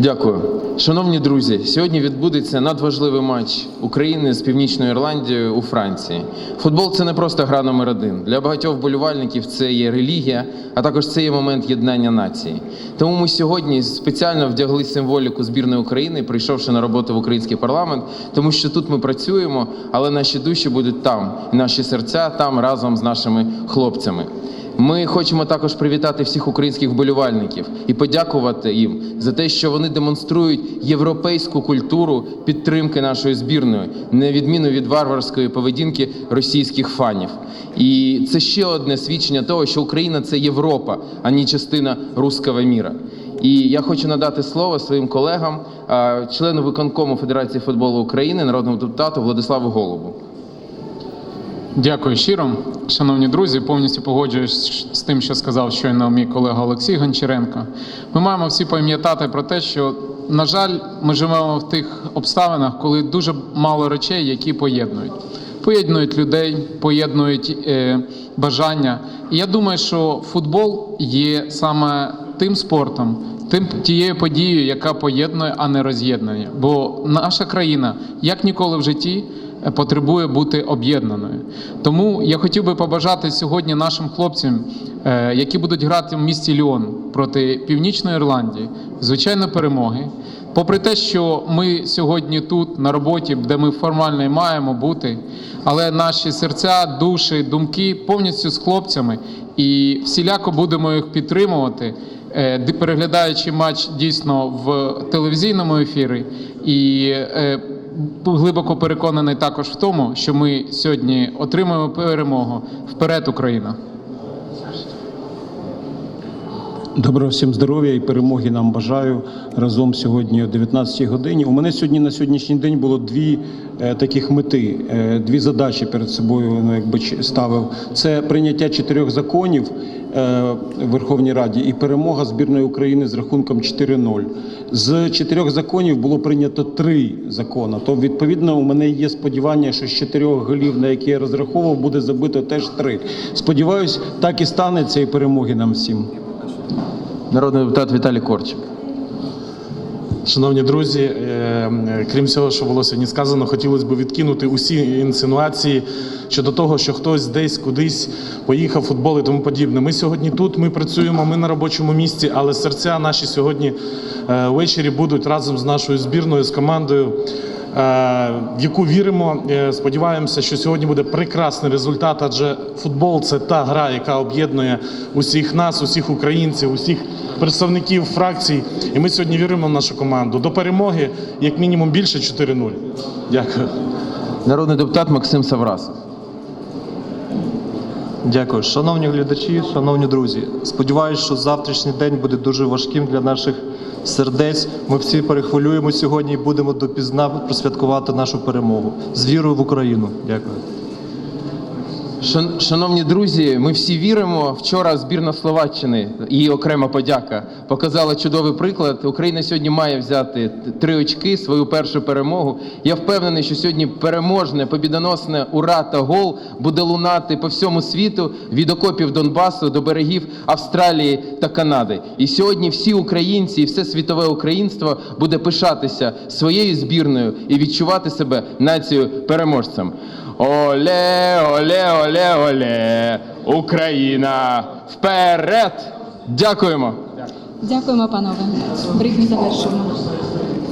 Дякую. Шановні друзі, сьогодні відбудеться надважливий матч України з Північною Ірландією у Франції. Футбол це не просто гра номер один. Для багатьох вболівальників це є релігія, а також це є момент єднання нації. Тому ми сьогодні спеціально вдягли символіку збірної України, прийшовши на роботу в український парламент, тому що тут ми працюємо, але наші душі будуть там, і наші серця там разом з нашими хлопцями. Ми хочемо також привітати всіх українських вболівальників і подякувати їм за те, що вони демонструють європейську культуру підтримки нашої збірної, на відміну від варварської поведінки російських фанів. І це ще одне свідчення того, що Україна це Європа, а не частина руського міра. І я хочу надати слово своїм колегам, члену виконкому Федерації футболу України, народному депутату Владиславу Голубу. Дякую щиро, шановні друзі. Повністю погоджуюсь з тим, що сказав щойно мій колега Олексій Гончаренко. Ми маємо всі пам'ятати про те, що, на жаль, ми живемо в тих обставинах, коли дуже мало речей, які поєднують. Поєднують людей, поєднують е, бажання. І я думаю, що футбол є саме тим спортом, тим тією подією, яка поєднує, а не роз'єднує. Бо наша країна, як ніколи в житті, потребує бути об'єднаною. Тому я хотів би побажати сьогодні нашим хлопцям, е, які будуть грати в місті Ліон проти Північної Ірландії, звичайно, перемоги. Попри те, що ми сьогодні тут на роботі, де ми формально і маємо бути, але наші серця, душі, думки повністю з хлопцями, і всіляко будемо їх підтримувати, е, переглядаючи матч дійсно в телевізійному ефірі. І е, глибоко переконаний також в тому, що ми сьогодні отримаємо перемогу вперед, Україна. Доброго всім здоров'я і перемоги нам бажаю разом сьогодні о 19 годині. У мене сьогодні на сьогоднішній день було дві е, таких мети, е, дві задачі перед собою. Ну якби ставив. Це прийняття чотирьох законів е, в Верховній Раді і перемога збірної України з рахунком 4-0. З чотирьох законів було прийнято три закони. То відповідно у мене є сподівання, що з чотирьох голів, на які я розраховував, буде забито теж три. Сподіваюсь, так і станеться і перемоги нам всім. Народний депутат Віталій Корчик. Шановні друзі, е, крім всього, що було сьогодні сказано, хотілося б відкинути усі інсинуації щодо того, що хтось десь кудись поїхав футбол і тому подібне. Ми сьогодні тут, ми працюємо, ми на робочому місці, але серця наші сьогодні е, ввечері будуть разом з нашою збірною, з командою. Е, В яку віримо, Е, сподіваємося, що сьогодні буде прекрасний результат, адже футбол це та гра, яка об'єднує усіх нас, усіх українців, усіх представників фракцій. І ми сьогодні віримо в нашу команду. До перемоги, як мінімум, більше 4-0. Дякую. Народний депутат Максим Саврасов. Дякую, шановні глядачі, шановні друзі. Сподіваюсь, що завтрашній день буде дуже важким для наших сердець. Ми всі перехвилюємо сьогодні і будемо допізна просвяткувати нашу перемогу з вірою в Україну. Дякую. Шан- Шановні друзі, ми всі віримо. Вчора збірна Словаччини, її окрема подяка, показала чудовий приклад. Україна сьогодні має взяти три очки, свою першу перемогу. Я впевнений, що сьогодні переможне, побідоносне ура та гол буде лунати по всьому світу від окопів Донбасу до берегів Австралії та Канади. І сьогодні всі українці і все світове українство буде пишатися своєю збірною і відчувати себе нацією переможцем. Оле, оле, оле, оле, Україна вперед! Дякуємо! Дякуємо, панове. Брифінг завершуємо.